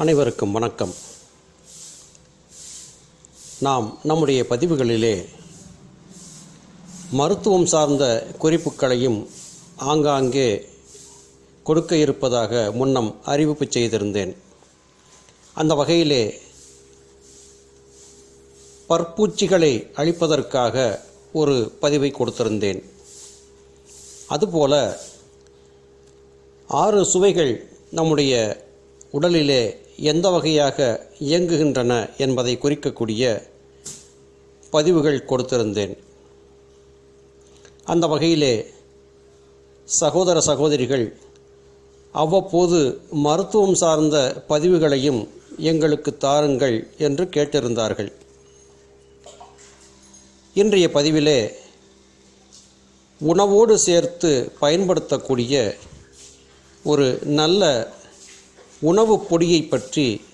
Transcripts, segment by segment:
அனைவருக்கும் வணக்கம். நாம் நம்முடைய பதிவுகளிலே மருத்துவம் சார்ந்த குறிப்புகளையும் ஆங்காங்கே கொடுக்க இருப்பதாக முன்னம் அறிவிப்பு செய்திருந்தேன். அந்த வகையிலே பற்பூச்சிகளை அழிப்பதற்காக ஒரு பதிவை கொடுத்திருந்தேன். அதுபோல ஆறு சுவைகள் நம்முடைய உடலிலே எந்த வகையாக இயங்குகின்றன என்பதை குறிக்கக்கூடிய பதிவுகள் கொடுத்திருந்தேன். அந்த வகையிலே சகோதர சகோதரிகள் அவ்வப்போது மருத்துவம் சார்ந்த பதிவுகளையும் எங்களுக்கு தாருங்கள் என்று கேட்டிருந்தார்கள். இன்றைய பதிவிலே உணவோடு சேர்த்து பயன்படுத்தக்கூடிய ஒரு நல்ல உணவுப் பொடியை பற்றி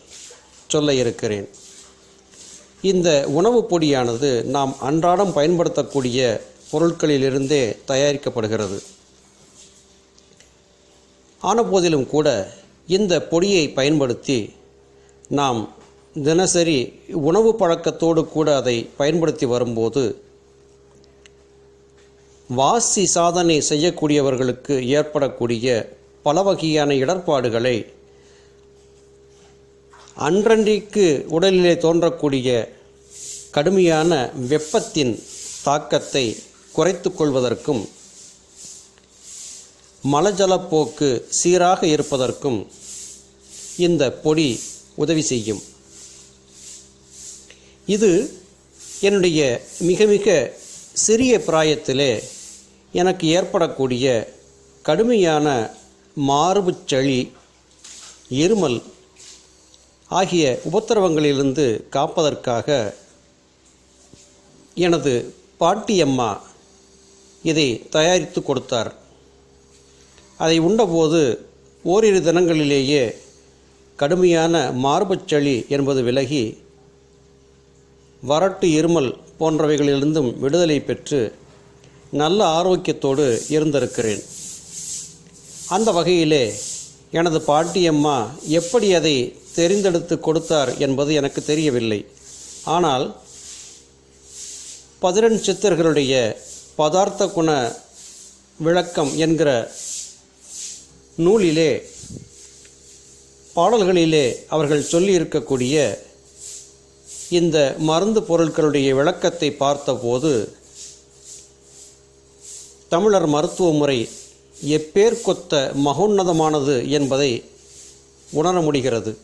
சொல்ல இருக்கிறேன். இந்த உணவுப் பொடியானது நாம் அன்றாடம் பயன்படுத்தக்கூடிய பொருட்களிலிருந்தே தயாரிக்கப்படுகிறது. ஆனபோதிலும் கூட இந்த பொடியை பயன்படுத்தி நாம் தினசரி உணவு பழக்கத்தோடு கூட அதை பயன்படுத்தி வரும்போது வாசி சாதனை செய்யக்கூடியவர்களுக்கு ஏற்படக்கூடிய பல வகையான இடர்பாடுகளை அன்றன்றைக்கு உடலிலே தோன்றக்கூடிய கடுமையான வெப்பத்தின் தாக்கத்தை குறைத்து கொள்வதற்கும் மலஜலப்போக்கு சீராக இருப்பதற்கும் இந்த பொடி உதவி செய்யும். இது என்னுடைய மிக மிக சிறிய பிராயத்திலே எனக்கு ஏற்படக்கூடிய கடுமையான மார்புச் சளி இருமல் ஆகிய உபத்திரவங்களிலிருந்து காப்பதற்காக எனது பாட்டியம்மா இதை தயாரித்து கொடுத்தார். அதை உண்டபோது ஓரிரு தினங்களிலேயே கடுமையான மார்புச் சளி என்பது விலகி வறட்டு இருமல் போன்றவைகளிலிருந்தும் விடுதலை பெற்று நல்ல ஆரோக்கியத்தோடு இருந்திருக்கிறேன். அந்த வகையிலே எனது பாட்டியம்மா எப்படி அதை தெரிந்தெடுத்து கொடுத்தார் என்பது எனக்கு தெரியவில்லை. ஆனால் பதினெண் சித்தர்களுடைய பதார்த்த குண விளக்கம் என்கிற நூலிலே பாடல்களிலே அவர்கள் சொல்லியிருக்கக்கூடிய இந்த மருந்து பொருட்களுடைய விளக்கத்தை பார்த்தபோது தமிழர் மருத்துவ முறை எப்பேர்க்கொத்த மகோன்னதமானது என்பதை உணர முடிகிறது.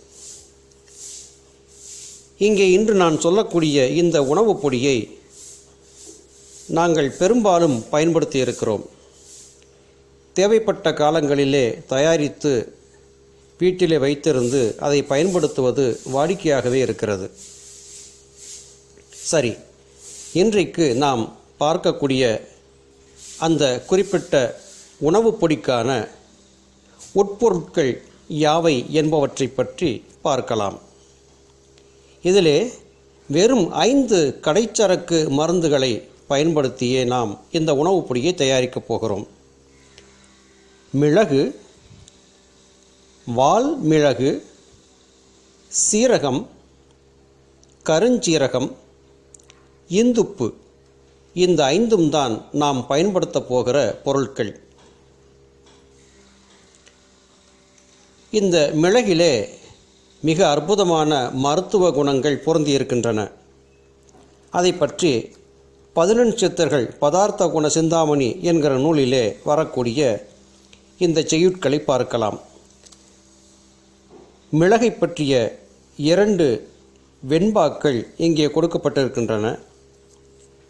இங்கே இன்று நான் சொல்லக்கூடிய இந்த உணவுப் பொடியை நாங்கள் பெரும்பாலும் பயன்படுத்தி இருக்கிறோம். தேவைப்பட்ட காலங்களிலே தயாரித்து வீட்டிலே வைத்திருந்து அதை பயன்படுத்துவது வாடிக்கையாகவே இருக்கிறது. சரி இன்றைக்கு நாம் பார்க்கக்கூடிய அந்த குறிப்பிட்ட உணவுப் பொடிக்கான உட்பொருட்கள் யாவை என்பவற்றை பற்றி பார்க்கலாம். இதிலே வெறும் ஐந்து கடைச்சரக்கு மருந்துகளை பயன்படுத்தியே நாம் இந்த உணவுப் பொடியை தயாரிக்கப் போகிறோம். மிளகு வால் மிளகு சீரகம் கருஞ்சீரகம் இந்துப்பு இந்த ஐந்தும் தான் நாம் பயன்படுத்தப் போகிற பொருட்கள். இந்த மிளகிலே மிக அற்புதமான மருத்துவ குணங்கள் பொருந்தியிருக்கின்றன. அதை பற்றி பதினெண் சித்தர்கள் பதார்த்த குண சிந்தாமணி என்கிற நூலிலே வரக்கூடிய இந்த செய்யுட்களை பார்க்கலாம். மிளகை பற்றிய இரண்டு வெண்பாக்கள் இங்கே கொடுக்கப்பட்டிருக்கின்றன.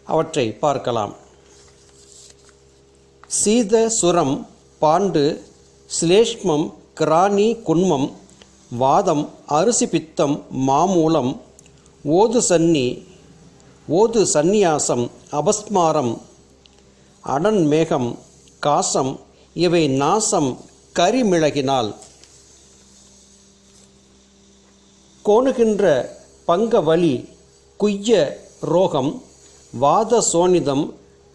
அவற்றை பார்க்கலாம். சீத சுரம் பாண்டு சிலேஷ்மம் கிராணி குன்மம் வாதம் அரிசி பித்தம் மாமூலம் ஓது சன்னி ஓது சந்நியாசம் அபஸ்மாரம் அடன் மேகம் காசம் இவை நாசம் கரிமிளகினால் கோணுகின்ற பங்க வலி குய்ய ரோகம் வாத சோனிதம்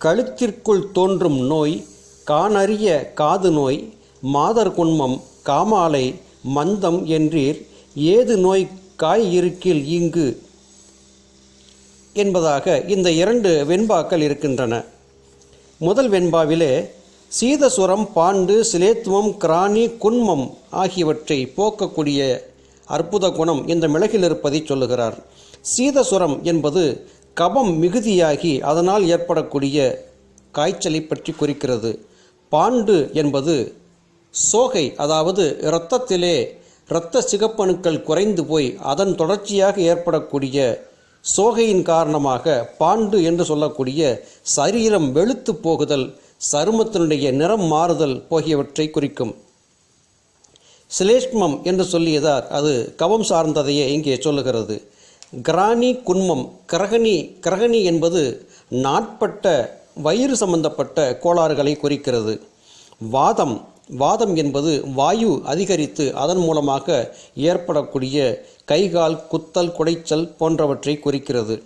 கழுத்திற்குள் தோன்றும் நோய் காணறிய காது நோய் மாதர் குன்மம் காமாலை மந்தம் என்றீர். ஏது நோய் காய் இருக்கில் இங்கு? என்பதாக இந்த இரண்டு வெண்பாக்கள் இருக்கின்றன. முதல் வெண்பாவிலே சீதசுரம் பாண்டு சிலேத்துவம் கிராணி குன்மம் ஆகியவற்றை போக்கக்கூடிய அற்புத குணம் இந்த மிளகில் இருப்பதை சொல்லுகிறார். சீதசுரம் என்பது கபம் மிகுதியாகி அதனால் ஏற்படக்கூடிய காய்ச்சலை பற்றி குறிக்கிறது. பாண்டு என்பது சோகை அதாவது இரத்தத்திலே இரத்த சிகப்பணுக்கள் குறைந்து போய் அதன் தொடர்ச்சியாக ஏற்படக்கூடிய சோகையின் காரணமாக பாண்டு என்று சொல்லக்கூடிய சரீரம் வெளுத்து போகுதல் சருமத்தினுடைய நிறம் மாறுதல் போகியவற்றை குறிக்கும். சிலேஷ்மம் என்று சொல்லியதார் அது கவம் சார்ந்ததையே இங்கே சொல்லுகிறது. கிராணி குன்மம் கிரகணி கிரகணி என்பது நாட்பட்ட வயிறு சம்பந்தப்பட்ட கோளாறுகளை குறிக்கிறது. வாதம் வாதம் என்பது வாயு அதிகரித்து அதன் மூலமாக ஏற்படக்கூடிய கைகால் குத்தல் குடைச்சல் போன்றவற்றை குறிக்கிறது.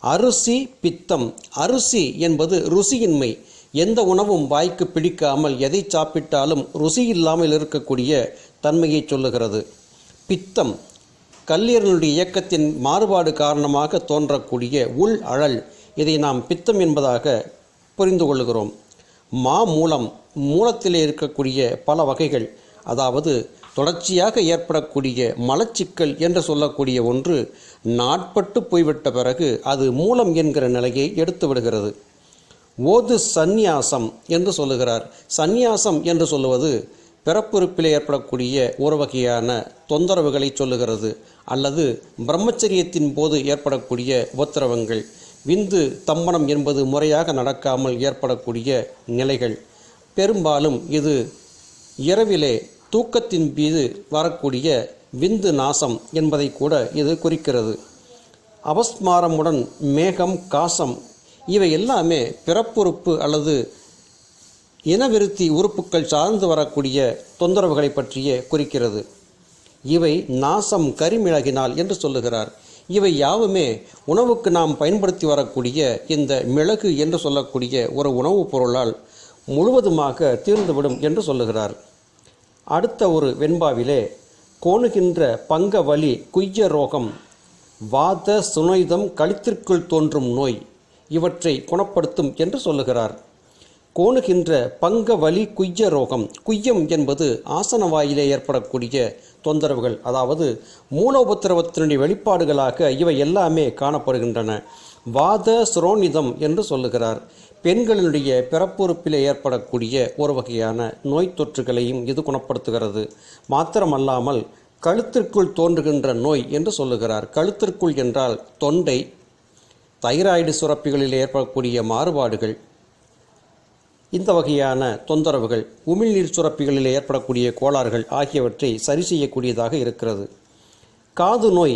அரிசி பித்தம். அரிசி என்பது ருசியின்மை. எந்த உணவும் வாய்க்கு பிடிக்காமல் எதை சாப்பிட்டாலும் ருசி இல்லாமல் இருக்கக்கூடிய தன்மையை சொல்லுகிறது. பித்தம். கல்லீரலுடைய இயக்கத்தின் மாறுபாடு காரணமாக தோன்றக்கூடிய உள் அழல். இதை நாம் பித்தம் என்பதாக புரிந்து கொள்கிறோம். மா மூலம் மூலத்தில் இருக்கக்கூடிய பல வகைகள் அதாவது தொடர்ச்சியாக ஏற்படக்கூடிய மலச்சிக்கல் என்று சொல்லக்கூடிய ஒன்று நாட்பட்டு போய்விட்ட பிறகு அது மூலம் என்கிற நிலையை எடுத்து விடுகிறது. ஓது சந்நியாசம் என்று சொல்லுகிறார். சந்நியாசம் என்று சொல்லுவது பிறப்புறுப்பில் ஏற்படக்கூடிய ஒரு வகையான தொந்தரவுகளை சொல்லுகிறது அல்லது பிரம்மச்சரியத்தின் போது ஏற்படக்கூடிய உபத்திரவங்கள். விந்து தம்பனம் என்பது முறையாக நடக்காமல் ஏற்படக்கூடிய நிலைகள். பெரும்பாலும் இது இரவிலே தூக்கத்தின் மீது வரக்கூடிய விந்து நாசம் என்பதை கூட இது குறிக்கிறது. அவஸ்மாரமுடன் மேகம் காசம் இவை எல்லாமே பிறப்புறுப்பு அல்லது இனவிருத்தி உறுப்புகள் சார்ந்து வரக்கூடிய தொந்தரவுகளை பற்றிய குறிக்கிறது. இவை நாசம் கரிமிளகினால் என்று சொல்லுகிறார். இவை யாவுமே உணவுக்கு நாம் பயன்படுத்தி வரக்கூடிய இந்த மிளகு என்று சொல்லக்கூடிய ஒரு உணவுப் பொருளால் முழுவதுமாக தீர்ந்துவிடும் என்று சொல்லுகிறார். அடுத்த ஒரு வெண்பாவிலே கோணுகின்ற பங்க வலி குய்ய ரோகம் வாத சுனைதம் கழுத்திற்குள் தோன்றும் நோய் இவற்றை குணப்படுத்தும் என்று சொல்லுகிறார். கோணுகின்ற பங்க வலி குய்ய ரோகம் குய்யம் என்பது ஆசன வாயிலே ஏற்படக்கூடிய தொந்தரவுகள் அதாவது மூலோபத்திரவத்தினுடைய வெளிப்பாடுகளாக இவை எல்லாமே காணப்படுகின்றன. வாத சுரோனிதம் என்று சொல்லுகிறார். பெண்களினுடைய பிறப்புறுப்பில் ஏற்படக்கூடிய ஒரு வகையான நோய் தொற்றுகளையும் இது குணப்படுத்துகிறது. மாத்திரமல்லாமல் கழுத்திற்குள் தோன்றுகின்ற நோய் என்று சொல்லுகிறார். கழுத்திற்குள் என்றால் தொண்டை தைராய்டு சுரப்பிகளில் ஏற்படக்கூடிய மாறுபாடுகள் இந்த வகையான தொந்தரவுகள் உமிழ்நீர் சுரப்பிகளில் ஏற்படக்கூடிய கோளாறுகள் ஆகியவற்றை சரி செய்யக்கூடியதாக இருக்கிறது. காது நோய்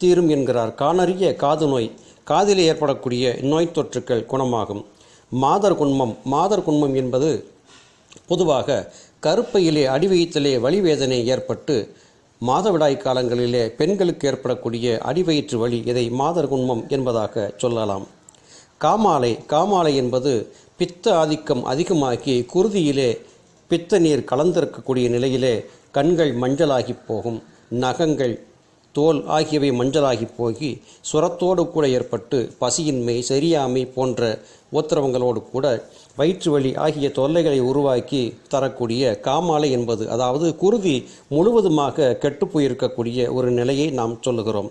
தீரும் என்கிறார். காணறிய காது நோய் காதில் ஏற்படக்கூடிய நோய் தொற்றுக்கள் குணமாகும். மாதர் குன்மம் மாதர் குன்மம் என்பது பொதுவாக கருப்பையிலே அடிவயிற்றிலே வலிவேதனை ஏற்பட்டு மாதவிடாய் காலங்களிலே பெண்களுக்கு ஏற்படக்கூடிய அடிவயிற்று வலி இதை மாதர் குன்மம் என்பதாக சொல்லலாம். காமாலை காமாலை என்பது பித்த ஆதிக்கம் அதிகமாகி குருதியிலே பித்த நீர் கலந்திருக்கக்கூடிய நிலையிலே கண்கள் மஞ்சளாகி போகும் நகங்கள் தோல் ஆகியவை மஞ்சளாகி போகி சுரத்தோடு கூட ஏற்பட்டு பசியின்மை சரியாமை போன்ற உத்தரவங்களோடு கூட வயிற்று வலி ஆகிய தொல்லைகளை உருவாக்கி தரக்கூடிய காமாலை என்பது அதாவது குருதி முழுவதுமாக கெட்டுப் போயிருக்கக்கூடிய ஒரு நிலையை நாம் சொல்லுகிறோம்.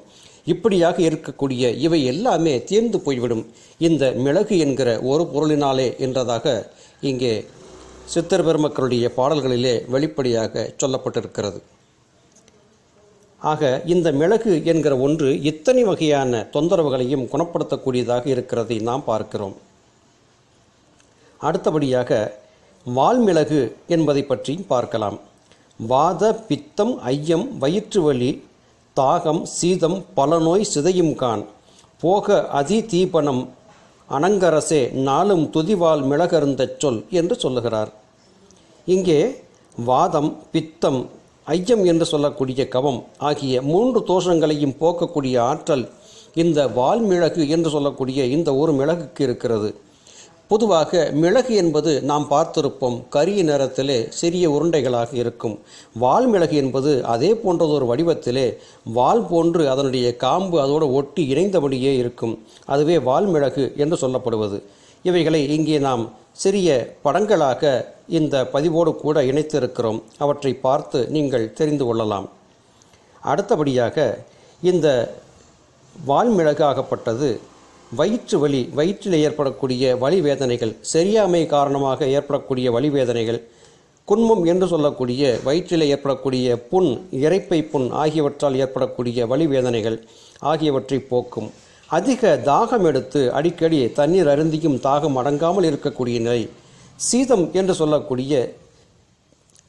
இப்படியாக இருக்கக்கூடிய இவை எல்லாமே தீர்ந்து போய்விடும். இந்த மிளகு என்கிற ஒரு பொருளினாலே என்றதாக இங்கே சித்தர் பெருமக்களுடைய பாடல்களிலே வெளிப்படையாக சொல்லப்பட்டிருக்கிறது. ஆக இந்த மிளகு என்கிற ஒன்று இத்தனை வகையான தொந்தரவுகளையும் குணப்படுத்தக்கூடியதாக இருக்கிறதை நாம் பார்க்கிறோம். அடுத்தபடியாக வால்மிளகு என்பதை பற்றியும் பார்க்கலாம். வாத பித்தம் ஐயம் வயிற்று வலி தாகம் சீதம் பல நோய் சிதையும் கான் போக அதி தீபனம் அனங்கரசே நாளும் துதிவால் மிளகருந்தச் சொல் என்று சொல்லுகிறார். இங்கே வாதம் பித்தம் ஐயம் என்று சொல்லக்கூடிய கவம் ஆகிய மூன்று தோஷங்களையும் போக்கக்கூடிய ஆற்றல் இந்த வால்மிளகு என்று சொல்லக்கூடிய இந்த ஒரு மிளகுக்கு இருக்கிறது. பொதுவாக மிளகு என்பது நாம் பார்த்திருப்போம் கரிய நிறத்திலே சிறிய உருண்டைகளாக இருக்கும். வால் மிளகு என்பது அதே போன்றதொரு வடிவத்திலே வால் போன்று அதனுடைய காம்பு அதோடு ஒட்டி இணைந்தபடியே இருக்கும். அதுவே வால் மிளகு என்று சொல்லப்படுவது. இவைகளை இங்கே நாம் சிறிய படங்களாக இந்த பதிவோடு கூட இணைத்திருக்கிறோம். அவற்றை பார்த்து நீங்கள் தெரிந்து கொள்ளலாம். அடுத்தபடியாக இந்த வால்மிளகு ஆகப்பட்டது வயிற்று வலி வயிற்றில் ஏற்படக்கூடிய வலி வேதனைகள் சரியாமை காரணமாக ஏற்படக்கூடிய வலி வேதனைகள் குன்மம் என்று சொல்லக்கூடிய வயிற்றில் ஏற்படக்கூடிய புண் இரைப்பை புண் ஆகியவற்றால் ஏற்படக்கூடிய வலி வேதனைகள் ஆகியவற்றை போக்கும். அதிக தாகம் எடுத்து அடிக்கடி தண்ணீர் அருந்தியும் தாகம் அடங்காமல் இருக்கக்கூடிய நிலை. சீதம் என்று சொல்லக்கூடிய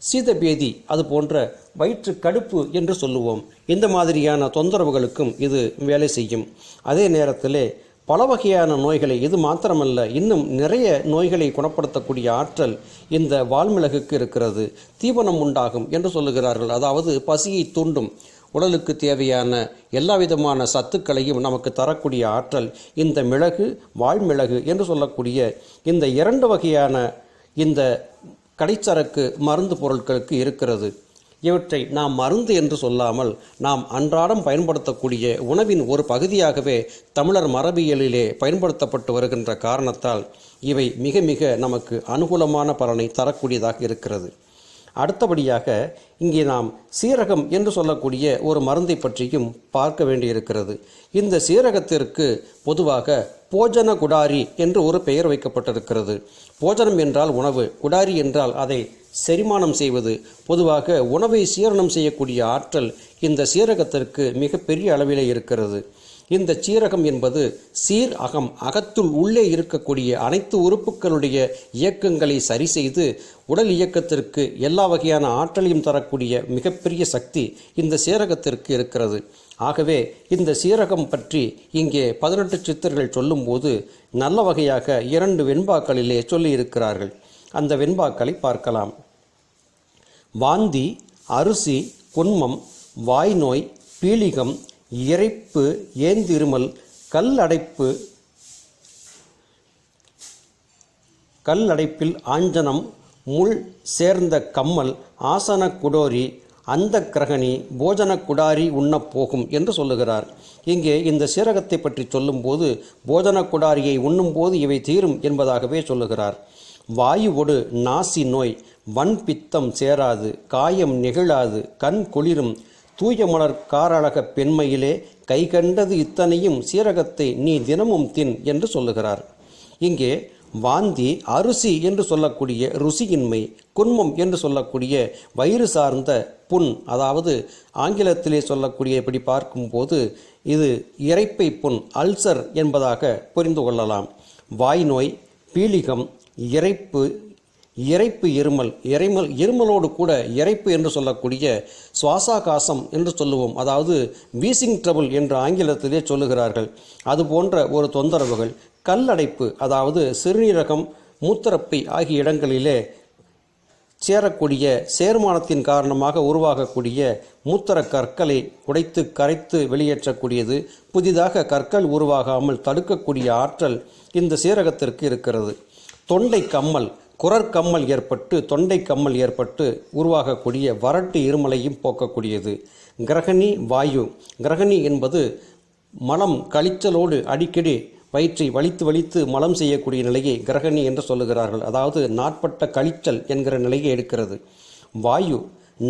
சீதபேதி அது போன்ற வயிற்று கடுப்பு என்று சொல்லுவோம். இந்த மாதிரியான தொந்தரவுகளுக்கும் இது வேலை செய்யும். அதே நேரத்திலே பல வகையான நோய்களை இது மாத்திரமல்ல இன்னும் நிறைய நோய்களை குணப்படுத்தக்கூடிய ஆற்றல் இந்த வால்மிளகுக்கு இருக்கிறது. தீவனம் உண்டாகும் என்று சொல்லுகிறார்கள். அதாவது பசியை தூண்டும் உடலுக்கு தேவையான எல்லா விதமான சத்துக்களையும் நமக்கு தரக்கூடிய ஆற்றல் இந்த மிளகு வால்மிளகு என்று சொல்லக்கூடிய இந்த இரண்டு வகையான இந்த கடைச்சரக்கு மருந்து பொருட்களுக்கு இருக்கிறது. இவற்றை நாம் மருந்து என்று சொல்லாமல் நாம் அன்றாடம் பயன்படுத்தக்கூடிய உணவின் ஒரு பகுதியாகவே தமிழர் மரபியலிலே பயன்படுத்தப்பட்டு வருகின்ற காரணத்தால் இவை மிக மிக நமக்கு அனுகூலமான பலனை தரக்கூடியதாக இருக்கிறது. அடுத்தபடியாக இங்கே நாம் சீரகம் என்று சொல்லக்கூடிய ஒரு மருந்தை பற்றியும் பார்க்க வேண்டியிருக்கிறது. இந்த சீரகத்திற்கு பொதுவாக போஜன குடாரி என்று ஒரு பெயர் வைக்கப்பட்டிருக்கிறது. போஜனம் என்றால் உணவு குடாரி என்றால் அதை செரிமானம் செய்வது. பொதுவாக உணவை சீரணம் செய்யக்கூடிய ஆற்றல் இந்த சீரகத்திற்கு மிகப்பெரிய அளவிலே இருக்கிறது. இந்த சீரகம் என்பது சீர் அகம் அகத்துள் உள்ளே இருக்கக்கூடிய அனைத்து உறுப்புகளுடைய இயக்கங்களை சரி செய்து உடல் இயக்கத்திற்கு எல்லா வகையான ஆற்றலையும் தரக்கூடிய மிகப்பெரிய சக்தி இந்த சீரகத்திற்கு இருக்கிறது. ஆகவே இந்த சீரகம் பற்றி இங்கே பதினெட்டு சித்தர்கள் சொல்லும்போது நல்ல வகையாக இரண்டு வெண்பாக்களிலே சொல்லியிருக்கிறார்கள். அந்த வெண்பாக்களை பார்க்கலாம். வாந்தி அரிசி குன்மம் வாய்நோய் பீலிகம் இறைப்பு ஏந்திருமல் கல் அடைப்பு கல் அடைப்பில் ஆஞ்சனம் முள் சேர்ந்த கம்மல் ஆசன குடோரி அந்த கிரகணி போஜன குடாரி உண்ணப் போகும் என்று சொல்லுகிறார். இங்கே இந்த சீரகத்தை பற்றி சொல்லும்போது போஜன குடாரியை உண்ணும்போது இவை தீரும் என்பதாகவே சொல்லுகிறார். வாயுவொடு நாசி நோய் வன் பித்தம் சேராது காயம் நெகிழாது கண் குளிரும். தூய மலர் காரழக பெண்மையிலே கை கண்டது இத்தனையும் சீரகத்தை நீ தினமும் தின் என்று சொல்லுகிறார். இங்கே வாந்தி அரிசி என்று சொல்லக்கூடிய ருசியின்மை குன்மம் என்று சொல்லக்கூடிய வயிறு சார்ந்த புண் அதாவது ஆங்கிலத்திலே சொல்லக்கூடிய இப்படி பார்க்கும்போது இது இறைப்பை புண் அல்சர் என்பதாக புரிந்து கொள்ளலாம். வாய் நோய் பீலிகம் இரைப்பு இறைப்பு இருமல் இறைமல் இருமலோடு கூட இறைப்பு என்று சொல்லக்கூடிய சுவாசாகாசம் என்று சொல்லுவோம். அதாவது வீசிங் ட்ரபிள் என்று ஆங்கிலத்திலே சொல்லுகிறார்கள். அது போன்ற ஒரு தொந்தரவுகள் கல்லடைப்பு அதாவது சிறுநீரகம் மூத்திரப்பை ஆகிய இடங்களிலே சேரக்கூடிய சேர்மானத்தின் காரணமாக உருவாகக்கூடிய மூத்திர கற்களை உடைத்து கரைத்து வெளியேற்றக்கூடியது புதிதாக கற்கள் உருவாகாமல் தடுக்கக்கூடிய ஆற்றல் இந்த சீரகத்திற்கு இருக்கிறது. தொண்டை கம்மல் குரற்கம்மல் ஏற்பட்டு தொண்டை கம்மல் ஏற்பட்டு உருவாகக்கூடிய வறட்டு இருமலையும் போக்கக்கூடியது. கிரகணி வாயு. கிரகணி என்பது மலம் கழிச்சலோடு அடிக்கடி வயிற்றை வலித்து வலித்து மலம் செய்யக்கூடிய நிலையை கிரகணி என்று சொல்லுகிறார்கள். அதாவது நாட்பட்ட கழிச்சல் என்கிற நிலையை எடுக்கிறது. வாயு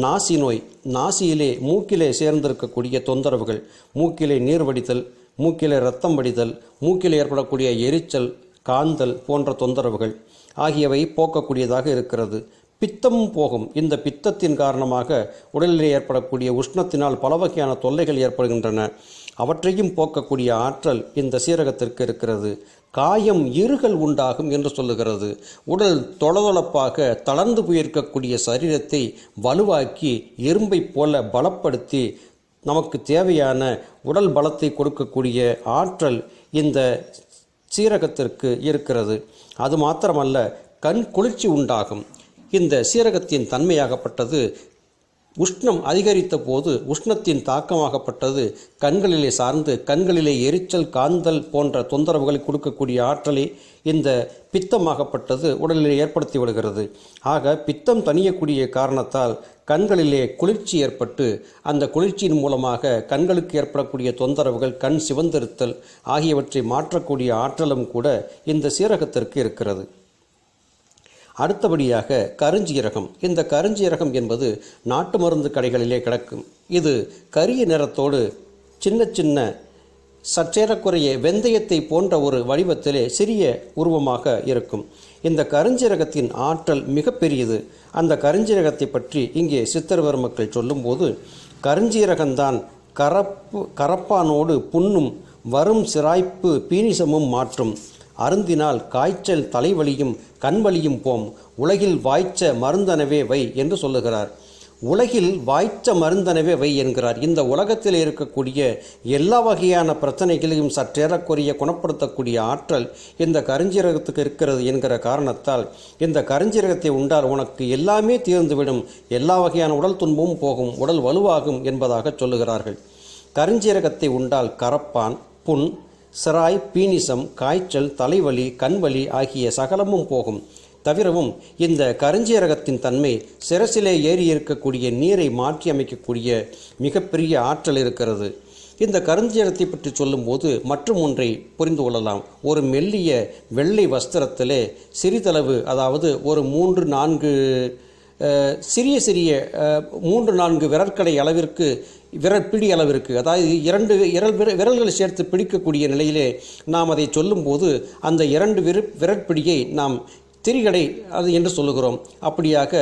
நாசி நோய் நாசியிலே மூக்கிலே சேர்ந்திருக்கக்கூடிய தொந்தரவுகள். மூக்கிலே நீர் வடிதல் மூக்கிலே ரத்தம் வடிதல் மூக்கில் ஏற்படக்கூடிய எரிச்சல் காந்தல் போன்ற தொந்தரவுகள் ஆகியவை போக்கக்கூடியதாக இருக்கிறது. பித்தமும் போகும். இந்த பித்தத்தின் காரணமாக உடலிலே ஏற்படக்கூடிய உஷ்ணத்தினால் பல வகையான தொல்லைகள் ஏற்படுகின்றன. அவற்றையும் போக்கக்கூடிய ஆற்றல் இந்த சீரகத்திற்கு இருக்கிறது. காயம் இருகல் உண்டாகும் என்று சொல்லுகிறது. உடல் தொளதொளப்பாக தளர்ந்து போயிருக்கக்கூடிய சரீரத்தை வலுவாக்கி எறும்பை போல பலப்படுத்தி நமக்கு தேவையான உடல் பலத்தை கொடுக்கக்கூடிய ஆற்றல் இந்த சீரகத்திற்கு இருக்கிறது. அது மாத்திரமல்ல கண் குளிர்ச்சி உண்டாகும். இந்த சீரகத்தின் தன்மையாகப்பட்டது உஷ்ணம் அதிகரித்த போது உஷ்ணத்தின் தாக்கமாகப்பட்டது. கண்களிலே சார்ந்து கண்களிலே எரிச்சல் காந்தல் போன்ற தொந்தரவுகளை கொடுக்கக்கூடிய ஆற்றலை இந்த பித்தமாகப்பட்டது உடலில் ஏற்படுத்தி விடுகிறது. ஆக பித்தம் தணியக்கூடிய காரணத்தால் கண்களிலே குளிர்ச்சி ஏற்பட்டு அந்த குளிர்ச்சியின் மூலமாக கண்களுக்கு ஏற்படக்கூடிய தொந்தரவுகள் கண் சிவந்திருத்தல் ஆகியவற்றை மாற்றக்கூடிய ஆற்றலும் கூட இந்த சீரகத்திற்கு இருக்கிறது. அடுத்தபடியாக கருஞ்சீரகம். இந்த கருஞ்சீரகம் என்பது நாட்டு மருந்து கடைகளிலே கிடக்கும். இது கரிய நிறத்தோடு சின்ன சின்ன சற்றேறக்குறைய வெந்தயத்தை போன்ற ஒரு வடிவத்திலே சிறிய உருவமாக இருக்கும். இந்த கருஞ்சீரகத்தின் ஆற்றல் மிகப்பெரியது அந்த கருஞ்சீரகத்தை பற்றி இங்கே சித்தர்வர் மக்கள் சொல்லும்போது கருஞ்சீரகம்தான் கரப்பு கரப்பானோடு புண்ணும் வரும் சிராய்ப்பு பீனிசமும் மாற்றும். அருந்தினால் காய்ச்சல் தலைவலியும் கண்வலியும் போம். உலகில் வாய்ச்ச மருந்தனவே வை என்று சொல்லுகிறார். உலகில் வாய்ச்ச மருந்தனவே வை என்கிறார். இந்த உலகத்தில் இருக்கக்கூடிய எல்லா வகையான பிரச்சனைகளையும் சற்றேறக்குரிய குணப்படுத்தக்கூடிய ஆற்றல் இந்த கருஞ்சீரகத்துக்கு இருக்கிறது என்கிற காரணத்தால் இந்த கருஞ்சீரகத்தை உண்டால் உனக்கு எல்லாமே தீர்ந்துவிடும். எல்லா வகையான உடல் துன்பமும் போகும். உடல் வலுவாகும் என்பதாக சொல்லுகிறார்கள். கருஞ்சீரகத்தை உண்டால் கரப்பான் புண் சிராய் பீனிசம் காய்ச்சல் தலைவலி கண்வலி ஆகிய சகலமும் போகும். தவிரவும் இந்த கருஞ்சீரகத்தின் தன்மை சிரசிலே ஏறி இருக்கக்கூடிய நீரை மாற்றி அமைக்கக்கூடிய மிகப்பெரிய ஆற்றல் இருக்கிறது. இந்த கருஞ்சீரகத்தை பற்றி சொல்லும்போது மற்றும் ஒன்றை புரிந்து கொள்ளலாம். ஒரு மெல்லிய வெள்ளை வஸ்திரத்திலே சிறிதளவு அதாவது ஒரு மூன்று நான்கு சிறிய சிறிய மூன்று நான்கு விரற்கடை அளவிற்கு விரல் பிடி அளவிற்கு அதாவது இரண்டு விரல் விர- விரல்களை சேர்த்து பிடிக்கக்கூடிய நிலையிலே நாம் அதை சொல்லும்போது அந்த இரண்டு விரு விரற்பிடியை நாம் திரிகடை அது என்று சொல்லுகிறோம். அப்படியாக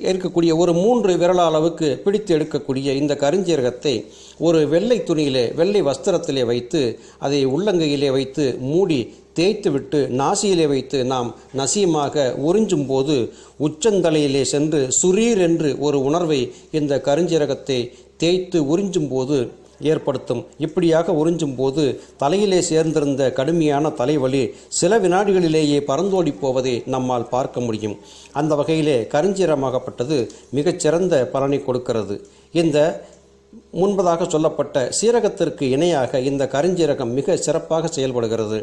இருக்கக்கூடிய ஒரு மூன்று விரல் அளவுக்கு பிடித்து எடுக்கக்கூடிய இந்த கருஞ்சீரகத்தை ஒரு வெள்ளை துணியிலே வெள்ளை வஸ்திரத்திலே வைத்து அதை உள்ளங்கையிலே வைத்து மூடி தேய்த்துவிட்டு நாசியிலே வைத்து நாம் நசியமாக உறிஞ்சும் போது உச்சந்தலையிலே சென்று சுரீர் என்று ஒரு உணர்வை இந்த கருஞ்சீரகத்தை தேய்த்து உறிஞ்சும் போது ஏற்படுத்தும். இப்படியாக உறிஞ்சும் போது தலையிலே சேர்ந்திருந்த கடுமையான தலைவலி சில வினாடிகளிலேயே பறந்தோடி போவதை நம்மால் பார்க்க முடியும். அந்த வகையிலே கருஞ்சீரமாகப்பட்டது மிகச்சிறந்த பலனை கொடுக்கிறது. இந்த முன்பதாக சொல்லப்பட்ட சீரகத்திற்கு இணையாக இந்த கருஞ்சீரகம் மிக சிறப்பாக செயல்படுகிறது.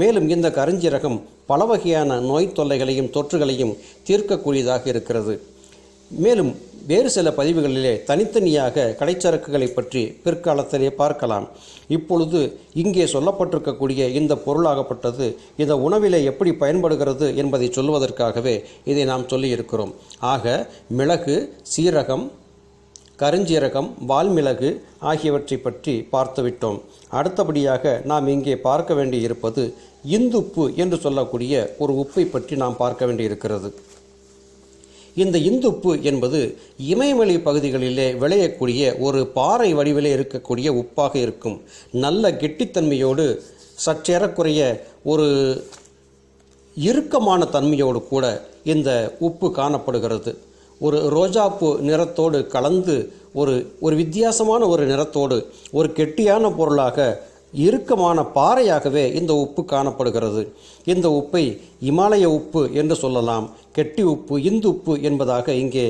மேலும் இந்த கருஞ்சீரகம் பல வகையான நோய் தொல்லைகளையும் தொற்றுகளையும் தீர்க்கக்கூடியதாக இருக்கிறது. மேலும் வேறு சில பதிவுகளிலே தனித்தனியாக கடைச்சரக்குகளை பற்றி பிற்காலத்திலே பார்க்கலாம். இப்பொழுது இங்கே சொல்லப்பட்டிருக்கக்கூடிய இந்த பொருளாகப்பட்டது இந்த உணவிலே எப்படி பயன்படுகிறது என்பதை சொல்வதற்காகவே இதை நாம் சொல்லியிருக்கிறோம். ஆக மிளகு சீரகம் கருஞ்சீரகம் வால்மிளகு ஆகியவற்றை பற்றி பார்த்துவிட்டோம். அடுத்தபடியாக நாம் இங்கே பார்க்க வேண்டியிருப்பது இந்துப்பு என்று சொல்லக்கூடிய ஒரு உப்பை பற்றி நாம் பார்க்க வேண்டியிருக்கிறது. இந்த இந்துப்பு என்பது இமயமலை பகுதிகளிலே விளையக்கூடிய ஒரு பாறை வடிவிலே இருக்கக்கூடிய உப்பாக இருக்கும். நல்ல கெட்டித்தன்மையோடு சற்றேறக்குறைய ஒரு இறுக்கமான தன்மையோடு கூட இந்த உப்பு காணப்படுகிறது. ஒரு ரோஜாப்பூ நிறத்தோடு கலந்து ஒரு ஒரு வித்தியாசமான ஒரு நிறத்தோடு ஒரு கெட்டியான பொருளாக இறுக்கமான பாறையாகவே இந்த உப்பு காணப்படுகிறது. இந்த உப்பை இமாலய உப்பு என்று சொல்லலாம். கெட்டி உப்பு இந்து உப்பு என்பதாக இங்கே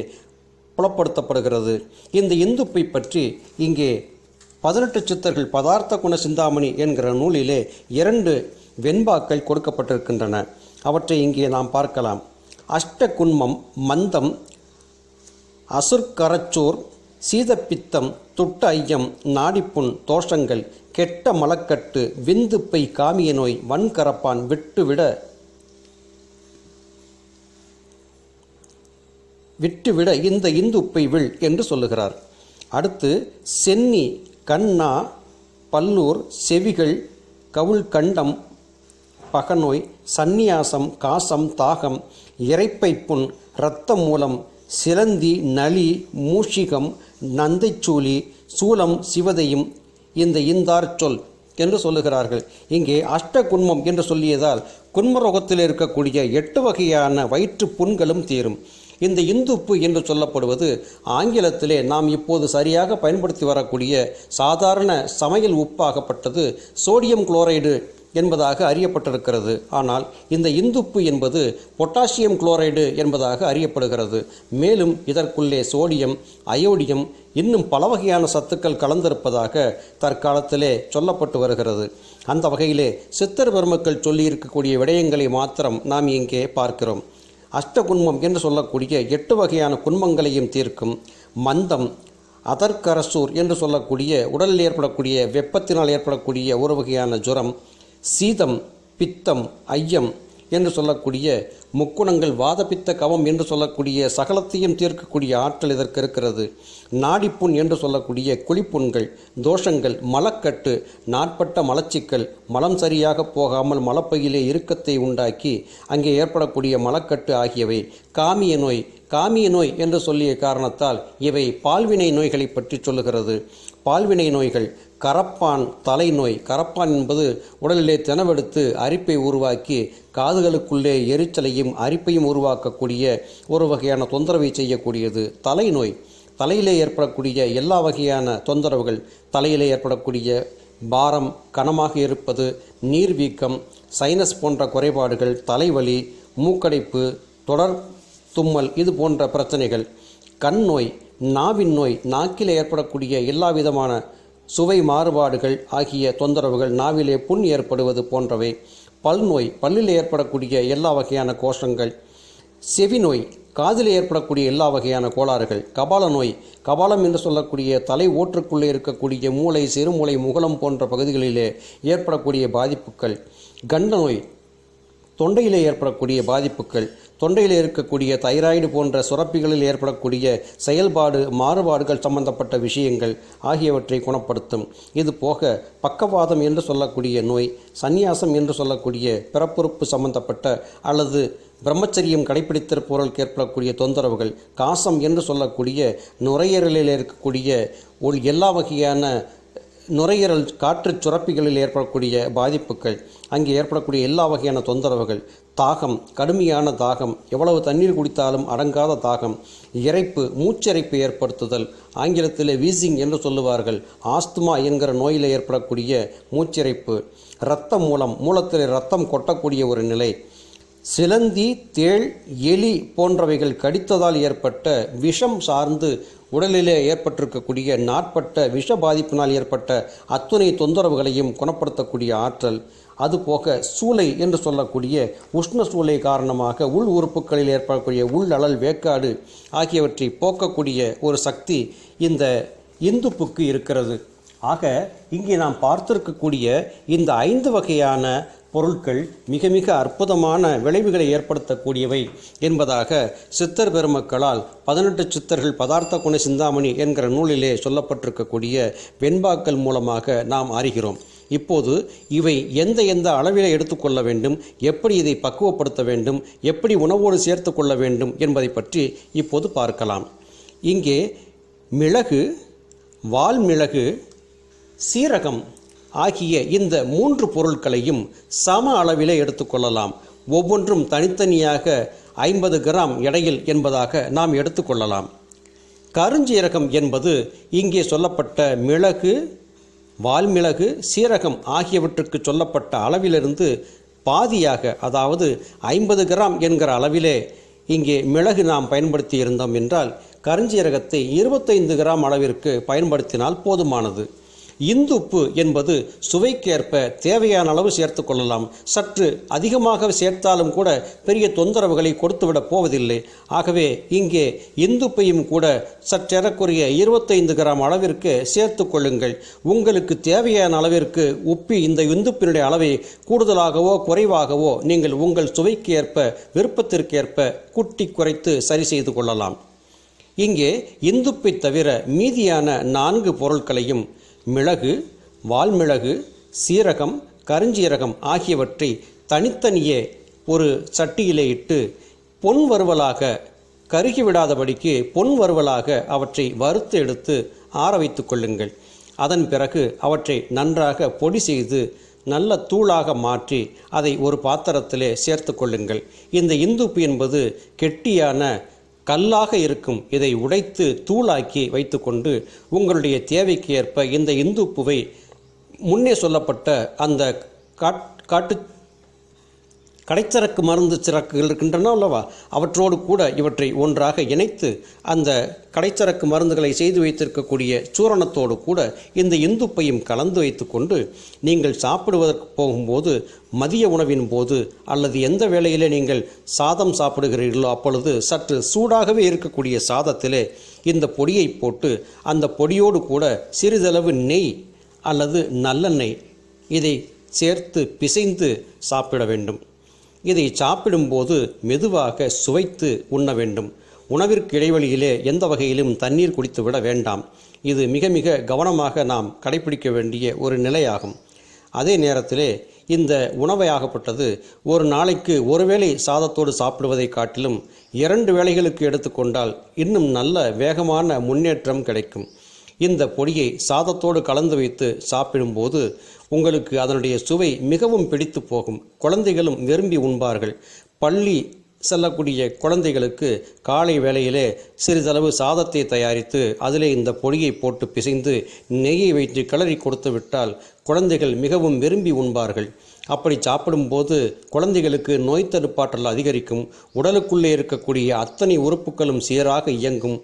புலப்படுத்தப்படுகிறது. இந்த இந்துப்பை பற்றி இங்கே பதினெட்டு சித்தர்கள் பதார்த்த குண சிந்தாமணி என்கிற நூலிலே இரண்டு வெண்பாக்கள் கொடுக்கப்பட்டிருக்கின்றன. அவற்றை இங்கே நாம் பார்க்கலாம். அஷ்ட குன்மம் மந்தம் அசுர்கரச்சோர் சீதப்பித்தம் துட்ட ஐயம் நாடிப்புண் தோஷங்கள் கெட்ட மலக்கட்டு விந்துப்பை காமிய நோய் வன்கரப்பான் விட்டுவிட விட்டுவிட இந்த இந்துப்பை வில் என்று சொல்லுகிறார். அடுத்து சென்னி கண்ணா பல்லூர் செவிகள் கவுள் கண்டம் பகநோய் சந்நியாசம் காசம் தாகம் இறைப்பை புண் இரத்த மூலம் சிலந்தி நளி மூஷிகம் நந்தைச்சூலி சூலம் சிவதையும் இந்த இந்தார் சொல் என்று சொல்லுகிறார்கள். இங்கே அஷ்ட குன்மம் என்று சொல்லியதால் குன்மரோகத்தில் இருக்கக்கூடிய எட்டு வகையான வயிற்று புண்களும் தீரும். இந்த இந்துப்பு என்று சொல்லப்படுவது ஆங்கிலத்திலே நாம் இப்போது சரியாக பயன்படுத்தி வரக்கூடிய சாதாரண சமையல் உப்பாகப்பட்டது சோடியம் குளோரைடு என்பதாக அறியப்பட்டிருக்கிறது. ஆனால் இந்த இந்துப்பு என்பது பொட்டாசியம் குளோரைடு என்பதாக அறியப்படுகிறது. மேலும் இதற்குள்ளே சோடியம் அயோடியம் இன்னும் பல வகையான சத்துக்கள் கலந்திருப்பதாக தற்காலத்திலே சொல்லப்பட்டு வருகிறது. அந்த வகையிலே சித்தர் பெருமக்கள் சொல்லியிருக்கக்கூடிய விடயங்களை மாத்திரம் நாம் இங்கே பார்க்கிறோம். அஷ்டகுன்மம் என்று சொல்லக்கூடிய எட்டு வகையான குன்மங்களையும் தீர்க்கும். மந்தம் அதற்கரசூர் என்று சொல்லக்கூடிய உடலில் ஏற்படக்கூடிய வெப்பத்தினால் ஏற்படக்கூடிய ஒரு வகையான ஜுரம். சீதம் பித்தம் ஐயம் என்று சொல்லக்கூடிய முக்குணங்கள் வாதபித்த கவம் என்று சொல்லக்கூடிய சகலத்தையும் தீர்க்கக்கூடிய ஆற்றல் இதற்கு இருக்கிறது. நாடிப்புண் என்று சொல்லக்கூடிய குழிப்புண்கள் தோஷங்கள் மலக்கட்டு நாட்பட்ட மலச்சிக்கல் மலம் சரியாக போகாமல் மலப்பையிலே இறுக்கத்தை உண்டாக்கி அங்கே ஏற்படக்கூடிய மலக்கட்டு ஆகியவை காமிய நோய் காமிய நோய் என்று சொல்லிய காரணத்தால் இவை பால்வினை நோய்களை பற்றி சொல்லுகிறது. பால்வினை நோய்கள் கரப்பான் தலைநோய் கரப்பான் என்பது உடலிலே தினவெடுத்து அரிப்பை உருவாக்கி காதுகளுக்குள்ளே எரிச்சலையும் அரிப்பையும் உருவாக்கக்கூடிய ஒரு வகையான தொந்தரவை செய்யக்கூடியது தலைநோய். தலையிலே ஏற்படக்கூடிய எல்லா வகையான தொந்தரவுகள் தலையிலே ஏற்படக்கூடிய பாரம் கனமாக இருப்பது நீர்வீக்கம் சைனஸ் போன்ற குறைபாடுகள் தலைவலி மூக்கடைப்பு தொடர் தும்மல் இது போன்ற பிரச்சனைகள். கண் நோய் நாவின் நோய் நாக்கில் ஏற்படக்கூடிய எல்லா விதமான சுவை மாறுபாடுகள் ஆகிய தொந்தரவுகள் நாவிலே புண் ஏற்படுவது போன்றவை. பல் நோய் பல்லில் ஏற்படக்கூடிய எல்லா வகையான கோஷங்கள் செவி நோய் காதில் ஏற்படக்கூடிய எல்லா வகையான கோளாறுகள் கபால நோய் கபாலம் என்று சொல்லக்கூடிய தலை ஓற்றுக்குள்ளே இருக்கக்கூடிய மூளை சிறுமூளை முகலம் போன்ற பகுதிகளிலே ஏற்படக்கூடிய பாதிப்புகள் கண்ட நோய் தொண்டையில் ஏற்படக்கூடிய பாதிப்புகள் தொண்டையில் இருக்கக்கூடிய தைராய்டு போன்ற சுரப்பிகளில் ஏற்படக்கூடிய செயல்பாடு மாறுபாடுகள் சம்பந்தப்பட்ட விஷயங்கள் ஆகியவற்றை குணப்படுத்தும். இது போக பக்கவாதம் என்று சொல்லக்கூடிய நோய் சந்நியாசம் என்று சொல்லக்கூடிய பிறப்புறுப்பு சம்பந்தப்பட்ட அல்லது பிரம்மச்சரியம் கடைபிடித்திருப்பவர்களுக்கு ஏற்படக்கூடிய தொந்தரவுகள் காசம் என்று சொல்லக்கூடிய நுரையீரலில் இருக்கக்கூடிய ஒரு எல்லா வகையான நுரையீரல் காற்று சுரப்பிகளில் ஏற்படக்கூடிய பாதிப்புகள் அங்கே ஏற்படக்கூடிய எல்லா வகையான தொந்தரவுகள் தாகம் கடுமையான தாகம் எவ்வளவு தண்ணீர் குடித்தாலும் அடங்காத தாகம் இறைப்பு மூச்சிறைப்பு ஏற்படுத்துதல் ஆங்கிலத்தில் வீசிங் என்று சொல்லுவார்கள் ஆஸ்துமா என்கிற நோயில் ஏற்படக்கூடிய மூச்சிறைப்பு இரத்த மூலம் மூலத்தில் ரத்தம் கொட்டக்கூடிய ஒரு நிலை சிலந்தி தேள் எலி போன்றவைகள் கடித்ததால் ஏற்பட்ட விஷம் சார்ந்து உடலிலே ஏற்பட்டிருக்கக்கூடிய நாட்பட்ட விஷ பாதிப்பினால் ஏற்பட்ட அத்துணை தொந்தரவுகளையும் குணப்படுத்தக்கூடிய ஆற்றல். அதுபோக சூளை என்று சொல்லக்கூடிய உஷ்ண சூளை காரணமாக உள் உறுப்புகளில் ஏற்படக்கூடிய உள் அழல் வேக்காடு ஆகியவற்றை போக்கக்கூடிய ஒரு சக்தி இந்த இந்துப்புக்கு இருக்கிறது. ஆக இங்கே நாம் பார்த்திருக்கக்கூடிய இந்த ஐந்து வகையான பொருட்கள் மிக மிக அற்புதமான விளைவுகளை ஏற்படுத்தக்கூடியவை என்பதாக சித்தர் பெருமக்களால் பதினெட்டு சித்தர்கள் பதார்த்த குண சிந்தாமணி என்கிற நூலிலே சொல்லப்பட்டிருக்கக்கூடிய வெண்பாக்கள் மூலமாக நாம் அறிகிறோம். இப்போது இவை எந்த எந்த அளவில் எடுத்துக்கொள்ள வேண்டும் எப்படி இதை பக்குவப்படுத்த வேண்டும் எப்படி உணவோடு சேர்த்து கொள்ள வேண்டும் என்பதை பற்றி இப்போது பார்க்கலாம். இங்கே மிளகு வால்மிளகு சீரகம் ஆகிய இந்த மூன்று பொருட்களையும் சம அளவிலே எடுத்துக்கொள்ளலாம். ஒவ்வொன்றும் தனித்தனியாக ஐம்பது கிராம் எடையில் என்பதாக நாம் எடுத்துக்கொள்ளலாம். கருஞ்சீரகம் என்பது இங்கே சொல்லப்பட்ட மிளகு வால்மிளகு சீரகம் ஆகியவற்றுக்கு சொல்லப்பட்ட அளவிலிருந்து பாதியாக அதாவது ஐம்பது கிராம் என்கிற அளவிலே இங்கே மிளகு நாம் பயன்படுத்தி இருந்தோம் என்றால் கருஞ்சீரகத்தை இருபத்தைந்து கிராம் அளவிற்கு பயன்படுத்தினால் போதுமானது. இந்துப்பு என்பது சுவைக்கேற்ப தேவையான அளவு சேர்த்து கொள்ளலாம். சற்று அதிகமாக சேர்த்தாலும் கூட பெரிய தொந்தரவுகளை கொடுத்துவிடப் போவதில்லை. ஆகவே இங்கே இந்துப்பையும் கூட சற்றேறக்குறைய இருபத்தைந்து கிராம் அளவிற்கு சேர்த்து கொள்ளுங்கள். உங்களுக்கு தேவையான அளவிற்கு உப்பி இந்த இந்துப்பினுடைய அளவை கூடுதலாகவோ குறைவாகவோ நீங்கள் உங்கள் சுவைக்கு ஏற்ப விருப்பத்திற்கேற்ப குட்டி குறைத்து சரி செய்து கொள்ளலாம். இங்கே இந்துப்பை தவிர மீதியான நான்கு பொருட்களையும் மிளகு வால்மிளகு சீரகம் கருஞ்சீரகம் ஆகியவற்றை தனித்தனியே ஒரு சட்டியிலே இட்டு பொன் வறுவலாக கருகிவிடாதபடிக்கு பொன் வறுவலாக அவற்றை வறுத்து எடுத்து ஆற வைத்து கொள்ளுங்கள். அதன் பிறகு அவற்றை நன்றாக பொடி செய்து நல்ல தூளாக மாற்றி அதை ஒரு பாத்திரத்திலே சேர்த்து கொள்ளுங்கள். இந்த இந்துப்பு என்பது கெட்டியான கல்லாக இருக்கும். இதை உடைத்து தூளாக்கி வைத்துக்கொண்டு உங்களுடைய தேவைக்கு ஏற்ப இந்த இந்துப்புவை முன்னே சொல்லப்பட்ட அந்த காட் காட்டு கடைச்சரக்கு மருந்து சிறக்குகள் இருக்கின்றன அல்லவா? அவற்றோடு கூட இவற்றை ஒன்றாக இணைத்து அந்த கடைச்சரக்கு மருந்துகளை செய்து வைத்திருக்கக்கூடிய சூரணத்தோடு கூட இந்த இந்துப்பையும் கலந்து வைத்துக்கொண்டு நீங்கள் சாப்பிடுவதற்கு போகும்போது மதிய உணவின் போது அல்லது எந்த வேளையிலே நீங்கள் சாதம் சாப்பிடுகிறீர்களோ அப்பொழுது சற்று சூடாகவே இருக்கக்கூடிய சாதத்திலே இந்த பொடியை போட்டு அந்த பொடியோடு கூட சிறிதளவு நெய் அல்லது நல்லெண்ணெய் இதை சேர்த்து பிசைந்து சாப்பிட வேண்டும். இதை சாப்பிடும்போது மெதுவாக சுவைத்து உண்ண வேண்டும். உணவிற்கு இடைவெளியிலே எந்த வகையிலும் தண்ணீர் குடித்து விட வேண்டாம். இது மிக மிக கவனமாக நாம் கடைபிடிக்க வேண்டிய ஒரு நிலையாகும். அதே நேரத்திலே இந்த உணவையாகப்பட்டது ஒரு நாளைக்கு ஒருவேளை சாதத்தோடு சாப்பிடுவதை காட்டிலும் இரண்டு வேளைகளுக்கு எடுத்துக்கொண்டால் இன்னும் நல்ல வேகமான முன்னேற்றம் கிடைக்கும். இந்த பொடியை சாதத்தோடு கலந்து வைத்து சாப்பிடும்போது உங்களுக்கு அதனுடைய சுவை மிகவும் பிடித்து போகும். குழந்தைகளும் விரும்பி உண்பார்கள். பள்ளி செல்லக்கூடிய குழந்தைகளுக்கு காலை வேளையிலே சிறிதளவு சாதத்தை தயாரித்து அதிலே இந்த பொடியை போட்டு பிசைந்து நெய்யை வைத்து கிளறி கொடுத்து விட்டால் குழந்தைகள் மிகவும் விரும்பி உண்பார்கள். அப்படி சாப்பிடும்போது குழந்தைகளுக்கு நோய் தடுப்பாற்றல் அதிகரிக்கும். உடலுக்குள்ளே இருக்கக்கூடிய அத்தனை உறுப்புகளும் சீராக இயங்கும்.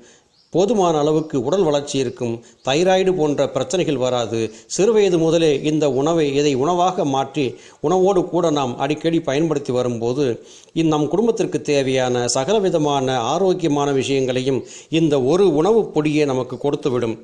போதுமான அளவுக்கு உடல் வளர்ச்சி இருக்கும். தைராய்டு போன்ற பிரச்சனைகள் வராது. சிறுவயது முதலே இந்த உணவை இதை உணவாக மாற்றி உணவோடு கூட நாம் அடிக்கடி பயன்படுத்தி வரும்போது இந் நம் குடும்பத்திற்கு தேவையான சகலவிதமான ஆரோக்கியமான விஷயங்களையும் இந்த ஒரு உணவுப் பொடியே நமக்கு கொடுத்துவிடும்.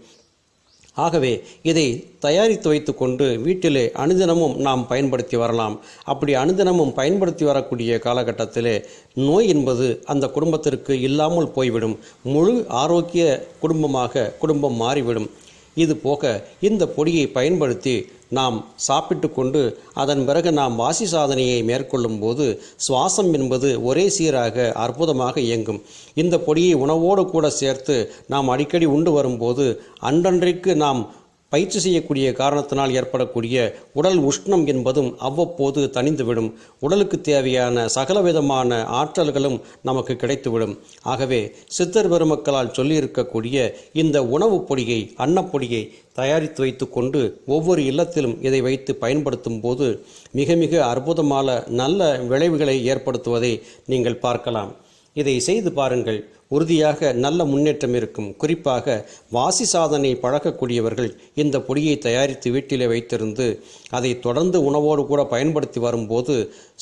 ஆகவே இதை தயாரித்து வைத்துக்கொண்டு வீட்டிலே அனுதினமும் நாம் பயன்படுத்தி வரலாம். அப்படி அனுதினமும் பயன்படுத்தி வரக்கூடிய காலகட்டத்திலே நோய் என்பது அந்த குடும்பத்திற்கு இல்லாமல் போய்விடும். முழு ஆரோக்கிய குடும்பமாக குடும்பம் மாறிவிடும். இது போக இந்த பொடியை பயன்படுத்தி நாம் சாப்பிட்டு கொண்டு அதன் பிறகு நாம் வாசி சாதனையை மேற்கொள்ளும் போது சுவாசம் என்பது ஒரே சீராக அற்புதமாக இயங்கும். இந்த பொடியை உணவோடு கூட சேர்த்து நாம் அடிக்கடி உண்டு வரும்போது அன்றன்றைக்கு நாம் பயிற்சி செய்யக்கூடிய காரணத்தினால் ஏற்படக்கூடிய உடல் உஷ்ணம் என்பதும் அவ்வப்போது தணிந்துவிடும். உடலுக்கு தேவையான சகலவிதமான ஆற்றல்களும் நமக்கு கிடைத்துவிடும். ஆகவே சித்தர் பெருமக்களால் சொல்லியிருக்கக்கூடிய இந்த உணவுப் பொடியை அன்னப்பொடியை தயாரித்து வைத்துக்கொண்டு ஒவ்வொரு இல்லத்திலும் இதை வைத்து பயன்படுத்தும் போது மிக மிக அற்புதமான நல்ல விளைவுகளை ஏற்படுத்துவதை நீங்கள் பார்க்கலாம். இதை செய்து பாருங்கள். உறுதியாக நல்ல முன்னேற்றம் இருக்கும். குறிப்பாக வாசி சாதனை பழக்கக்கூடியவர்கள் இந்த பொடியை தயாரித்து வீட்டிலே வைத்திருந்து அதை தொடர்ந்து உணவோடு கூட பயன்படுத்தி வரும்போது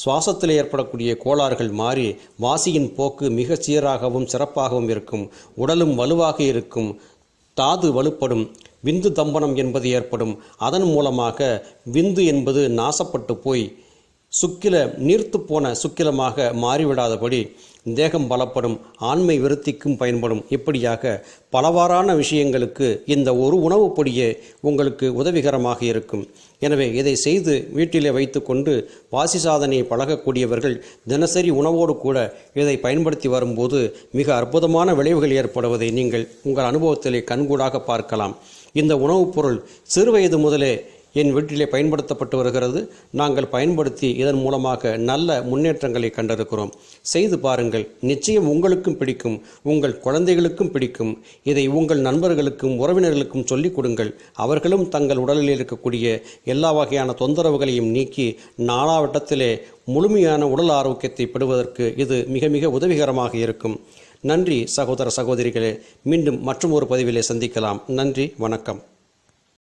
சுவாசத்தில் ஏற்படக்கூடிய கோளாறுகள் மாறி வாசியின் போக்கு மிக சீராகவும் சிறப்பாகவும் இருக்கும். உடலும் வலுவாக இருக்கும். தாது வலுப்படும். விந்து தம்பனம் என்பது ஏற்படும். அதன் மூலமாக விந்து என்பது நாசப்பட்டு போய் சுக்கில நீர்த்து போன சுக்கிலமாக மாறிவிடாதபடி தேகம் பலப்படும் ஆண்மை விருத்திக்கும் பயன்படும். இப்படியாக பலவாறான விஷயங்களுக்கு இந்த ஒரு உணவுப் பொடியே உங்களுக்கு உதவிகரமாக இருக்கும். எனவே இதை செய்து வீட்டிலே வைத்துக்கொண்டு வாசி சாதனையை பழகக்கூடியவர்கள் தினசரி உணவோடு கூட இதை பயன்படுத்தி வரும்போது மிக அற்புதமான விளைவுகள் ஏற்படுவதை நீங்கள் உங்கள் அனுபவத்திலே கண்கூடாக பார்க்கலாம். இந்த உணவுப் பொருள் சிறுவயது முதலே என் வீட்டிலே பயன்படுத்தப்பட்டு வருகிறது. நாங்கள் பயன்படுத்தி இதன் மூலமாக நல்ல முன்னேற்றங்களை கண்டிருக்கிறோம். செய்து பாருங்கள். நிச்சயம் உங்களுக்கும் பிடிக்கும். உங்கள் குழந்தைகளுக்கும் பிடிக்கும். இதை உங்கள் நண்பர்களுக்கும் உறவினர்களுக்கும் சொல்லிக் கொடுங்கள். அவர்களும் தங்கள் உடலில் இருக்கக்கூடிய எல்லா வகையான தொந்தரவுகளையும் நீக்கி நாளாவட்டத்திலே முழுமையான உடல் ஆரோக்கியத்தை பெறுவதற்கு இது மிக மிக உதவிகரமாக இருக்கும். நன்றி சகோதர சகோதரிகளே. மீண்டும் மற்றும் ஒரு பதிவிலே சந்திக்கலாம். நன்றி. வணக்கம்.